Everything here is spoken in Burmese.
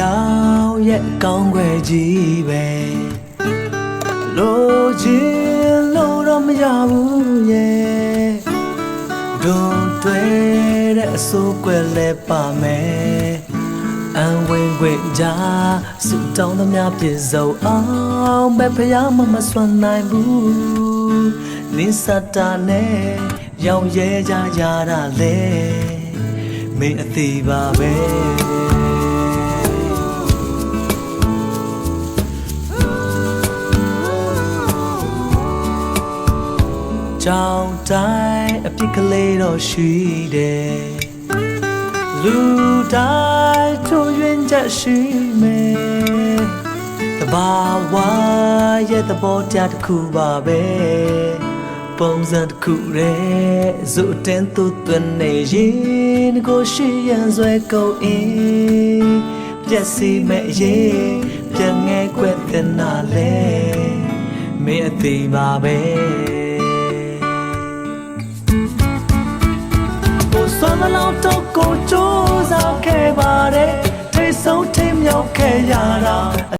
ယောက်ရဲ့ကောင်းွယ်ကြီးပဲလိုချင်လို့တော့မရဘူးရဲ့ဒွန်တွဲတဲ့အစိုးကွယ်လဲပါမယ်အန်ဝင်ခွင့်ကြစုတောင်းသမျှပြည့်စုံအောင်ပဲဖျားမမစွမ်းနိုင်ဘူးနင်းစတာနဲ့ရောင်ရဲကြရတာလေမင်းအသေးပါပဲ ကြောင်တိုင်းအပြစ်ကလေးတော့ရှိတယ်လူတိုင်းထွင်ရင်ချက်ရှိမယ်တဘာဝရဲ့သဘောတရားတစ်ခုပါပဲပုံစံတစ်ခုရဲ့ဇုတ်တင်သူသွင်းနေရင်ကိုရှိရန်ဆွဲကုန်အင်းပြက်စီမဲ့ရေးပြန်ငဲခွက်တဲ့နာလေမင်းအသေးပါပဲ ကိုစွမ်းမလောက်တော့ကိုကြိုးစားခဲ့ပါတယ်ထိတ်ဆုံးထိတ်မြောက်ခဲ့ရတာ